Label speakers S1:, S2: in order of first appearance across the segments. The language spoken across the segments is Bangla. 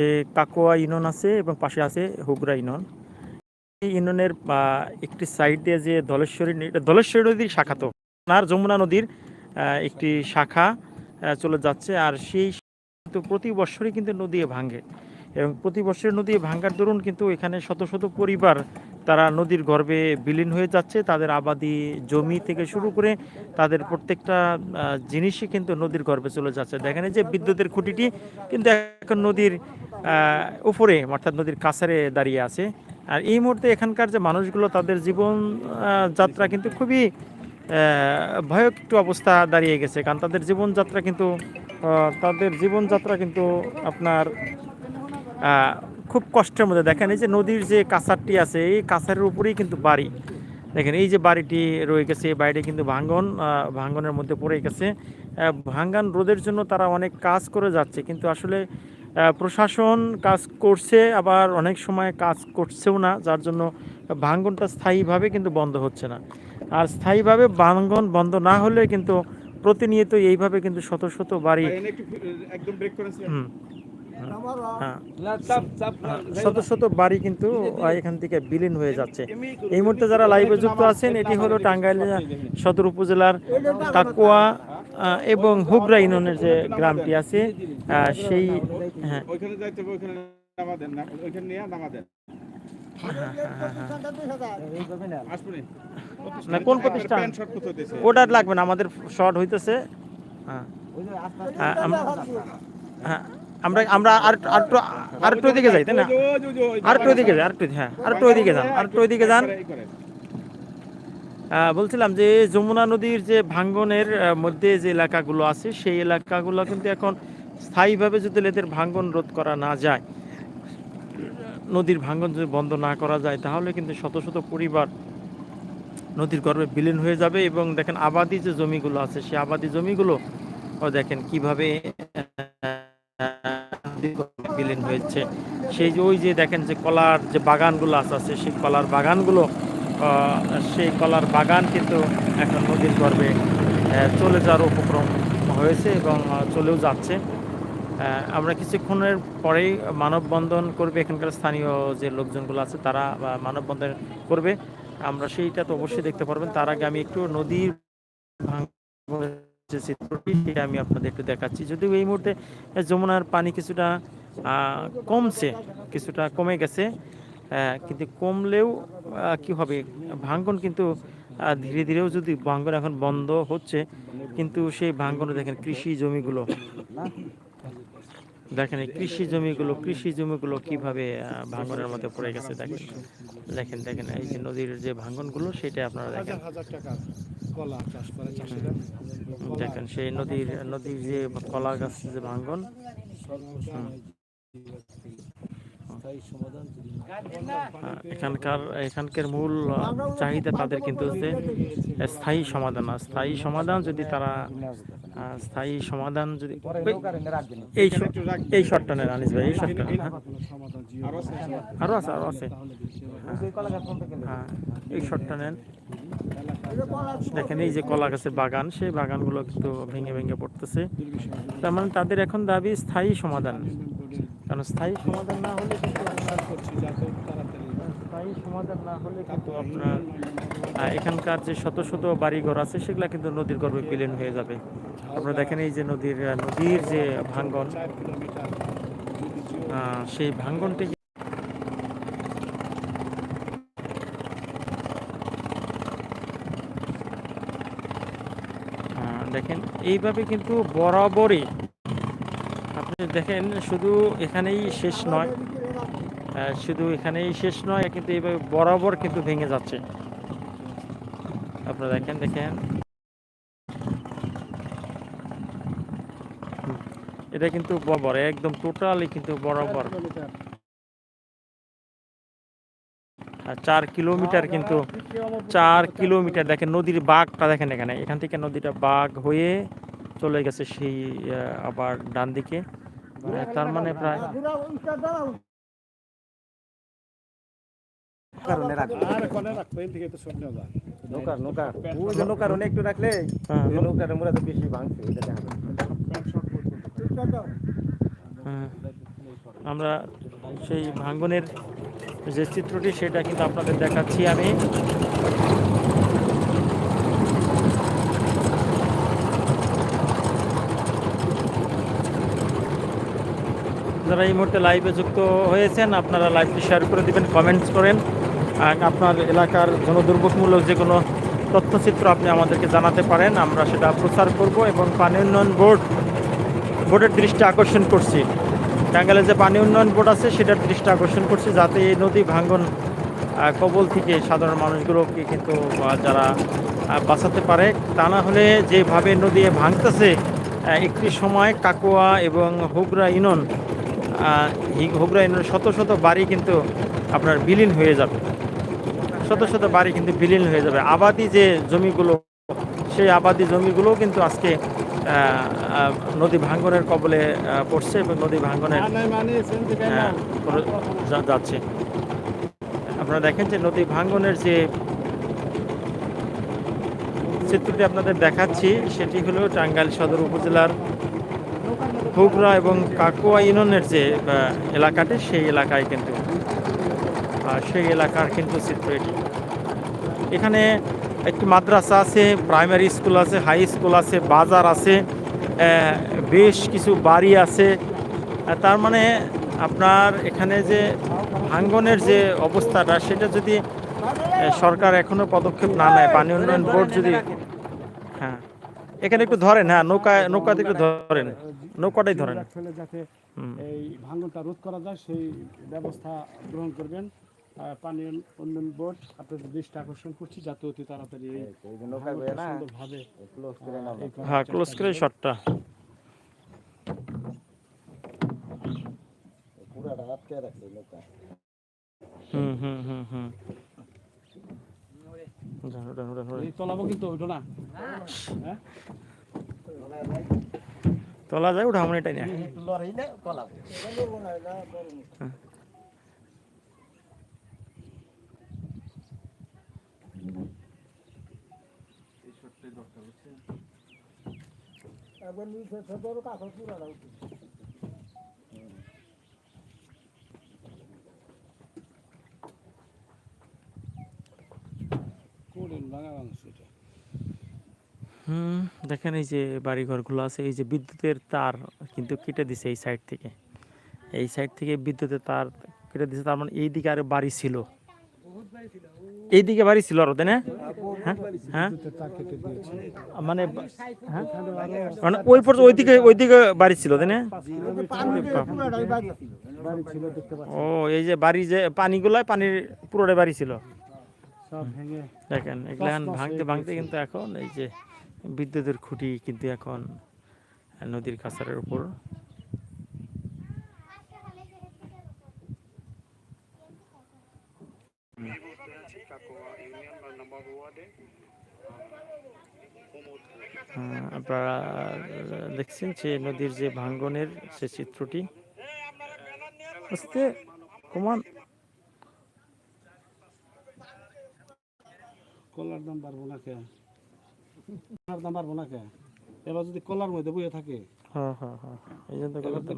S1: যে কাকোয়া ইউনিয়ন আছে এবং পাশে আছে হুগরা ইউনিয়ন এই ইউনিয়নের একটি সাইড দিয়ে যে ধলেশ্বরী ধলেশ্বরী নদীর শাখা তো। আর যমুনা নদীর একটি শাখা চলে যাচ্ছে আর সেই কিন্তু প্রতি বছরই কিন্তু নদী ভাঙে। এবং প্রতি বছরের নদী ভাঙ্গার দরুন কিন্তু এখানে শত শত পরিবার তারা নদীর গর্ভে বিলীন হয়ে যাচ্ছে, তাদের আবাদি জমি থেকে শুরু করে তাদের প্রত্যেকটা জিনিসই কিন্তু নদীর গর্ভে চলে যাচ্ছে। দেখেন যে বিদ্যুতের খুঁটিটি কিন্তু এখন নদীর উপরে, অর্থাৎ নদীর কাছারে দাঁড়িয়ে আছে। আর এই মুহূর্তে এখানকার যে মানুষগুলো, তাদের জীবন যাত্রা কিন্তু খুবই ভয়ক একটু অবস্থা দাঁড়িয়ে গেছে। কারণ তাদের জীবনযাত্রা কিন্তু তাদের জীবনযাত্রা কিন্তু আপনার খুব কষ্টের মধ্যে। দেখেন এই যে নদীর যে কাছারটি আছে এই কাছারের উপরেই কিন্তু বাড়ি। দেখেন এই যে বাড়িটি রয়ে গেছে এই বাড়িটি কিন্তু ভাঙ্গন ভাঙ্গনের মধ্যে পড়ে গেছে। ভাঙ্গন রোধের জন্য তারা অনেক কাজ করে যাচ্ছে কিন্তু আসলে প্রশাসন কাজ করছে আবার অনেক সময় কাজ করছেও না যার জন্য ভাঙ্গনটা স্থায়ীভাবে কিন্তু বন্ধ হচ্ছে না। আর স্থায়ীভাবে ভাঙ্গন বন্ধ না হলে কিন্তু প্রতিনিয়ত এইভাবে কিন্তু শত শত বাড়ি
S2: একদম ব্রেক স্যার।
S1: হুম হ্যাঁ শত শত বাড়ি কিন্তু এখান থেকে বিলীন হয়ে যাচ্ছে। এই মুহূর্তে যারা লাইভে যুক্ত আছেন এটি হলো টাঙ্গাইল সদর উপজেলার কাকুয়া এবং হুগরা ইউনিয়নের যে গ্রামটি আছে সেই হ্যাঁ।
S2: না
S1: কোন প্রতিষ্ঠান? ওটা লাগবে না আমাদের শর্ট হইতেছে। হ্যাঁ। হ্যাঁ, হ্যাঁ। আমরা আমরা আর আর একটু আর একটু ওইদিকে যাই তাই না?
S2: ওই যে, ওই যে, ওই যে, ওই যে,
S1: আর একটু ওইদিকে যাই আর একটু হ্যাঁ আর একটু ওইদিকে যান আরেকটু ওইদিকে যান। বলছিলাম যে যমুনা নদীর যে ভাঙ্গনের মধ্যে যে এলাকাগুলো আছে সেই এলাকাগুলো কিন্তু এখন স্থায়ীভাবে যদি এদের ভাঙ্গন রোধ করা না যায় নদীর ভাঙ্গন যদি বন্ধ না করা যায় তাহলে কিন্তু শত শত পরিবার নদীর গর্ভে বিলীন হয়ে যাবে এবং দেখেন আবাদি যে জমিগুলো আছে সেই আবাদি জমিগুলো ও দেখেন কীভাবে হয়েছে। সেই যে ওই যে দেখেন যে কলার যে বাগানগুলো আছে সেই কলার বাগানগুলো সেই কলার বাগান কিন্তু এখন নদীর আহ, চলে যাওয়ার উপক্রম হয়েছে এবং চলেও যাচ্ছে। আমরা কিছুক্ষণের পরেই মানববন্ধন করবে এখানকার স্থানীয় যে লোকজনগুলো আছে তারা মানববন্ধন করবে। আমরা সেইটা তো অবশ্যই দেখতে পারবেন। তার আগে আমি একটু নদীর যে চিত্রটি সেটা আমি আপনাদের একটু দেখাচ্ছি। যদিও এই মুহূর্তে যমুনার পানি কিছুটা কমছে কিছুটা কমে গেছে কিন্তু কমলেও কি হবে? ভাঙ্গন কিন্তু ধীরে ধীরেও যদি ভাঙ্গন এখন বন্ধ হচ্ছে কিন্তু সেই ভাঙ্গনে দেখেন কৃষি জমিগুলো দেখেন এই কৃষি জমিগুলো কৃষি জমিগুলো কীভাবে ভাঙ্গনের মধ্যে পড়ে গেছে দেখেন। দেখেন দেখেন এই যে নদীর যে ভাঙ্গনগুলো সেটা আপনারা দেখেন। দেখেন সেই নদীর নদীর যে কলা গাছ যে ভাঙ্গন এখানকার এখানকার মূল চাহিদা তাদের কিন্তু হচ্ছে স্থায়ী সমাধান। স্থায়ী সমাধান যদি তারা স্থায়ী সমাধান যদি এই শ-
S2: একটু রাখ
S1: এই শটটা নেন আনিস ভাই, এই নেন হ্যাঁ।
S3: কোনো সমাধান জিও
S2: আরও আছে
S1: আরও আছে। হ্যাঁ এই শটটা নেন। দেখেন এই যে কলা গাছের বাগান, সেই বাগানগুলো কিন্তু ভেঙে ভেঙে পড়তেছে। তার মানে তাদের এখন দাবি স্থায়ী সমাধান। কারণ স্থায়ী সমাধান না হলে কিন্তু আপনার
S3: করছি যাতে তাড়াতাড়ি।
S1: স্থায়ী সমাধান না হলে কিন্তু আপনার এখানকার যে শত শত বাড়িঘর আছে সেগুলো কিন্তু নদীর গর্ভে বিলীন হয়ে যাবে। আপনারা দেখেন এই যে নদীর নদীর যে ভাঙ্গন সেই ভাঙ্গনটি দেখেন এইভাবে কিন্তু বরাবরই দেখেন, শুধু এখানেই শেষ নয়। শুধু এখানেই শেষ নয়, কিন্তু এইভাবে বরাবর কিন্তু ভেঙে যাচ্ছে। আপনারা দেখেন দেখেন। এটা কিন্তু বরাবর, একদম টোটালি কিন্তু বরাবর। চার কিলোমিটার কিন্তু, চার কিলোমিটার, দেখেন, নদীর বাঘটা দেখেন এখানে। এখান থেকে নদীটা বাঘ হয়ে চলে গেছে সেই আবার ডান দিকে তার মানে প্রায়
S3: আর কোনে রাখব এর থেকে তো সব নেওয়া যায়।
S4: নৌকার নৌকার। ওই যে নৌকার অনেক একটু রাখলে
S1: হ্যাঁ,
S4: নৌকার মোরা তো বেশি ভাঙছে এটা দেখা
S1: হ্যাঁ। আমরা সেই ভাঙ্গনের যে চিত্রটি সেটা কিন্তু আপনাদের দেখাচ্ছি আমি। যারা এই মুহূর্তে লাইভে যুক্ত হয়েছেন, আপনারা লাইভটি শেয়ার করে দিবেন কমেন্টস করেন আপনার এলাকার জনদুর্ভোগমূলক যে কোনো তথ্যচিত্র আপনি আমাদেরকে জানাতে পারেন, আমরা সেটা প্রচার করব এবং পানি উন্নয়ন বোর্ড, বোর্ডের দৃষ্টি আকর্ষণ করছি। টাঙ্গাইলে যে পানি উন্নয়ন বোর্ড আছে, সেটার দৃষ্টি আকর্ষণ করছি, যাতে এই নদী ভাঙ্গন কবল থেকে সাধারণ মানুষগুলোকে কিন্তু যারা বাঁচাতে পারে, তা না হলে যেভাবে নদী ভাঙতেছে একটি সময় কাকুয়া এবং হুগরা ইনন হুগরা শত শত বাড়ি কিন্তু আপনার বিলীন হয়ে যাবে। শত শত বাড়ি কিন্তু বিলীন হয়ে যাবে। আবাদি যে জমিগুলো সেই আবাদি জমিগুলোও কিন্তু আজকে নদী ভাঙ্গনের কবলে পড়ছে এবং নদী ভাঙ্গনের
S3: মানে
S1: যাচ্ছে। আপনারা দেখেন যে নদী ভাঙ্গনের যে চিত্রটি আপনাদের দেখাচ্ছি সেটি হলো টাঙ্গাইল সদর উপজেলার হুগরা এবং কাকুয়া ইউনিয়নের যে এলাকাটি, সেই এলাকায় কিন্তু সেই এলাকার কিন্তু চিত্র এটি। এখানে একটি মাদ্রাসা আছে, প্রাইমারি স্কুল আছে, হাই স্কুল আছে, বাজার আছে বেশ কিছু বাড়ি আছে। তার মানে আপনার এখানে যে ভাঙ্গনের যে অবস্থাটা, সেটা যদি সরকার এখনও পদক্ষেপ না নেয়, পানি উন্নয়ন বোর্ড যদি হ্যাঁ। এখানে একটু ধরেন হ্যাঁ নৌকা নৌকাতে একটু ধরেন নৌকাটাই ধরেন।
S3: ফেলে যাতে এই ভাঙনটা রোধ করা যায় সেই ব্যবস্থা গ্রহণ করবেন। পানি উন্নয়ন বোর্ড আপনাদের দৃষ্টি আকর্ষণ করছি যাতে অতি তাড়াতাড়ি সুন্দরভাবে
S1: হ্যাঁ ক্লোজ করে শটটা।
S4: পুরাটা আটকে রাখছে নৌকা।
S1: হুম হুম হুম হুম।
S3: কিন্তু ওইটা না।
S1: তোলা যায় উঠা মনে এটাই না
S3: কোডিন ভাঙা ভাঙছে এটা।
S1: হুম দেখেন এই যে বাড়িঘরগুলো আছে এই যে বিদ্যুতের তার কিন্তু কেটে দিছে এই সাইড থেকে। এই সাইড থেকে বিদ্যুতের তার কেটে দিছে তার মানে এই দিকে আরও বাড়ি ছিল। এই দিকে বাড়ি ছিল আরও তাই না? হ্যাঁ হ্যাঁ। মানে হ্যাঁ। মানে ওই পর্যন্ত ওইদিকে ওইদিকে বাড়ি ছিল তাই না? ও এই যে বাড়ি যে পানিগুলায় পানির পুরোটাই বাড়ি ছিল। দেখেন এগুলা ভাঙতে ভাঙতে কিন্তু এখন এই যে বিদ্যুতের খুঁটি কিন্তু এখন নদীর কাছারের উপর। আপনারা দেখছেন যে নদীর যে ভাঙ্গনের সে চিত্রটি। কমান।
S3: কলার দাম বাড়বো না কে দাম বাড়বো না কে এবার যদি কলার মধ্যে বইয়ে থাকে
S1: হ্যাঁ হ্যাঁ হ্যাঁ এই জন্য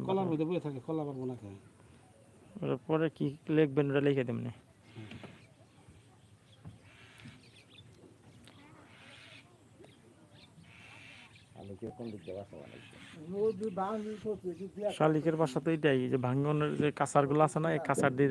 S1: কলার
S3: মধ্যে বইয়ে থাকে কলা পারব না কে
S1: পরে কি লিখবেন ওটা লিখে দেবেন। শালিকের বাসা তো এটাই যে ভাঙ্গনের যে কাঁচারগুলো আছে না এই কাঁচার দিয়ে